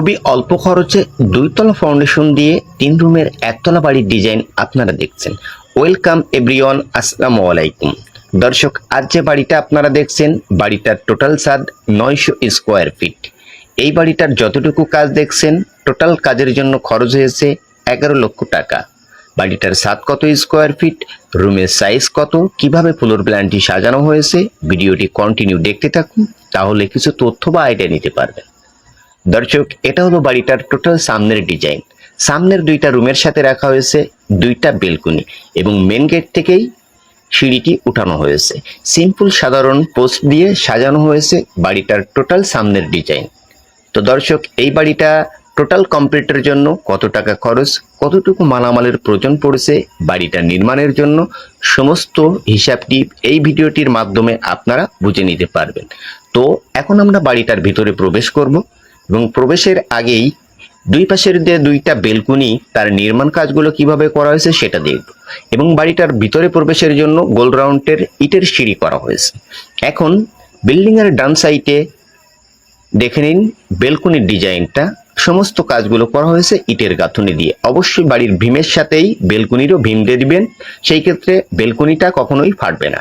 খুবই অল্প খরচে দুইতলা ফাউন্ডেশন দিয়ে তিন রুমের একতলা বাড়ির ডিজাইন আপনারা দেখছেন। ওয়েলকাম এভরিওয়ান আসসালামু আলাইকুম। দর্শক, আজ যে বাড়িটা আপনারা দেখছেন, বাড়িটার টোটাল সাদ নয়শো স্কোয়ার ফিট এই বাড়িটার যতটুকু কাজ দেখছেন টোটাল কাজের জন্য খরচ হয়েছে এগারো লক্ষ টাকা। বাড়িটার সাত কত স্কোয়ার ফিট রুমের সাইজ কত, কীভাবে ফ্লোর প্ল্যানটি সাজানো হয়েছে, ভিডিওটি কন্টিনিউ দেখতে থাকুন, তাহলে কিছু তথ্য বা আইডিয়া নিতে পারবেন। দর্শক এটা হলো বাড়িটার টোটাল সামনের ডিজাইন। সামনের দুইটা রুমের সাথে রাখা হয়েছে দুইটা বেলকনি এবং মেন গেট থেকেই সিঁড়িটি উঠানো হয়েছে। সিম্পল সাধারণ পোস্ট দিয়ে সাজানো হয়েছে বাড়িটার টোটাল সামনের ডিজাইন। তো দর্শক, এই বাড়িটা টোটাল কমপ্লিটের জন্য কত টাকা খরচ, কতটুকু মালামালের প্রয়োজন পড়েছে, বাড়িটা নির্মাণের জন্য সমস্ত হিসাবটি এই ভিডিওটির মাধ্যমে আপনারা বুঝে নিতে পারবেন। তো এখন আমরা বাড়িটার ভিতরে প্রবেশ করব। এবং প্রবেশের আগেই দুই পাশের যে দুইটা বেলকুনি, তার নির্মাণ কাজগুলো কীভাবে করা হয়েছে সেটা দেখব। এবং বাড়িটার ভিতরে প্রবেশের জন্য গোল রাউন্ডের ইটের সিঁড়ি করা হয়েছে। এখন বিল্ডিং এর ডান সাইডে দেখে নিন বেলকুনির ডিজাইনটা। সমস্ত কাজগুলো করা হয়েছে ইটের গাঁথুনি দিয়ে। অবশ্যই বাড়ির ভীমের সাথেই বেলকুনিরও ভীম দিয়ে দিবেন। সেই ক্ষেত্রে বেলকুনিটা কখনোই ফাটবে না।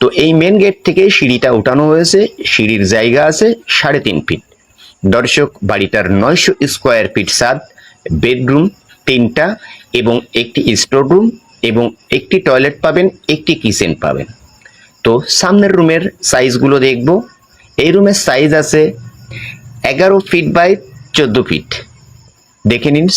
তো এই মেন গেট থেকে সিঁড়িটা উঠানো হয়েছে। সিঁড়ির জায়গা আছে সাড়ে তিন ফিট দর্শক, বাড়িটার নয়শো স্কোয়ার ফিট সাদ বেডরুম তিনটা এবং একটি স্টোর রুম এবং একটি টয়লেট পাবেন, একটি কিচেন পাবেন। তো সামনের রুমের সাইজগুলো দেখব। এই রুমের সাইজ আছে এগারো ফিট বাই চোদ্দ ফিট। দেখে নিন।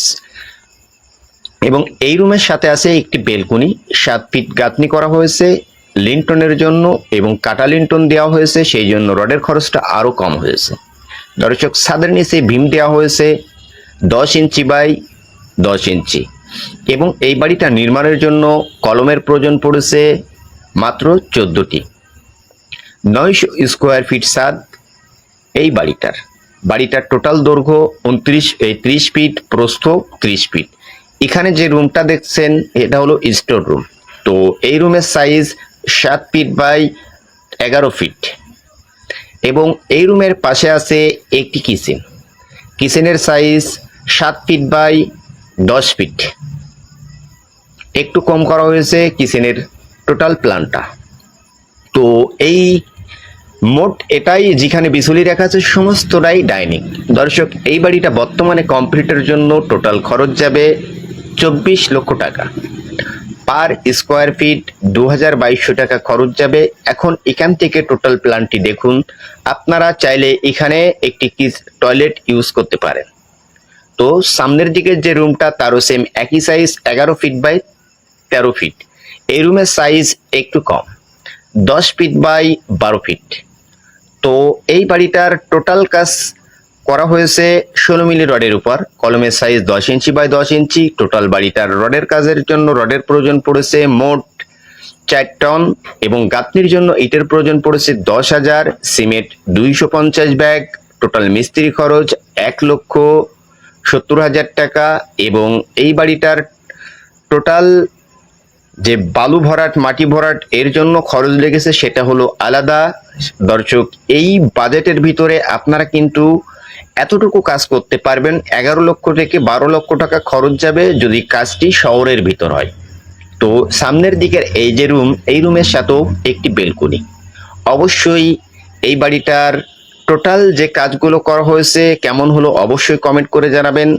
এবং এই রুমের সাথে আছে একটি বেলকনি। সাত ফিট গাঁথনি করা হয়েছে লিন্টনের জন্য এবং কাটা লিন্টন দেওয়া হয়েছে, সেই জন্য রডের খরচটা আরও কম হয়েছে। দর্শক, ছাদের নিচে ভীম দেওয়া হয়েছে দশ ইঞ্চি বাই দশ ইঞ্চি। এবং এই বাড়িটা নির্মাণের জন্য কলমের প্রয়োজন পড়েছে মাত্র চোদ্দোটি। নয়শো স্কোয়ার ফিট সাদ এই বাড়িটার। বাড়িটার টোটাল দৈর্ঘ্য উনত্রিশ এই ত্রিশ ফিট, প্রস্থ ত্রিশ ফিট। এখানে যে রুমটা দেখছেন, এটা হলো স্টোর রুম। তো এই রুমের সাইজ সাত ফিট বাই এগারো ফিট। এবং এই রুমের পাশে আছে একটি কিচেন কিচেনের সাইজ সাত ফিট বাই দশ ফিট একটু কম করা হয়েছে কিচেনের টোটাল প্ল্যানটা তো এই মোট এটাই যেখানে বিচুলি রাখা আছে, সমস্তটাই ডাইনিং দর্শক, এই বাড়িটা বর্তমানে কমপ্লিটের জন্য টোটাল খরচ যাবে চব্বিশ লক্ষ টাকা। পার স্কোয়ার ফিট দু হাজার বাইশশো টাকা খরচ যাবে। এখন এখান থেকে টোটাল প্ল্যানটি দেখুন। আপনারা চাইলে এখানে একটি কিস টয়লেট ইউজ করতে পারেন। তো সামনের দিকের যে রুমটা, তারও সেম একই সাইজ এগারো ফিট বাই তেরো ফিট এই রুমের সাইজ একটু কম, দশ ফিট বাই বারো ফিট তো এই বাড়িটার টোটাল কাজ করা হয়েছে ষোলো মিলি রডের উপর। কলমের সাইজ দশ ইঞ্চি বাই দশ ইঞ্চি। টোটাল বাড়িটার রডের কাজের জন্য রডের প্রয়োজন পড়েছে মোট চার টন এবং গাঁথনির জন্য ইটের প্রয়োজন পড়েছে দশ হাজার। সিমেন্ট দুইশো পঞ্চাশ ব্যাগ। টোটাল মিস্ত্রি খরচ এক লক্ষ সত্তর হাজার টাকা এবং এই বাড়িটার টোটাল যে বালু ভরাট, মাটি ভরাট এর জন্য খরচ লেগেছে সেটা হলো আলাদা। দর্শক, এই বাজেটের ভিতরে আপনারা কিন্তু এতটুকু কাজ করতে পারবেন, এগারো লক্ষ থেকে বারো লক্ষ টাকা খরচ যাবে যদি কাজটি শহরের ভিতর হয়। তো সামনের দিকের এই যে রুম, এই রুমের সাথেও একটি বেলকনি। অবশ্যই এই বাড়িটার টোটাল যে কাজগুলো করা হয়েছে, কেমন হলো অবশ্যই কমেন্ট করে জানাবেন।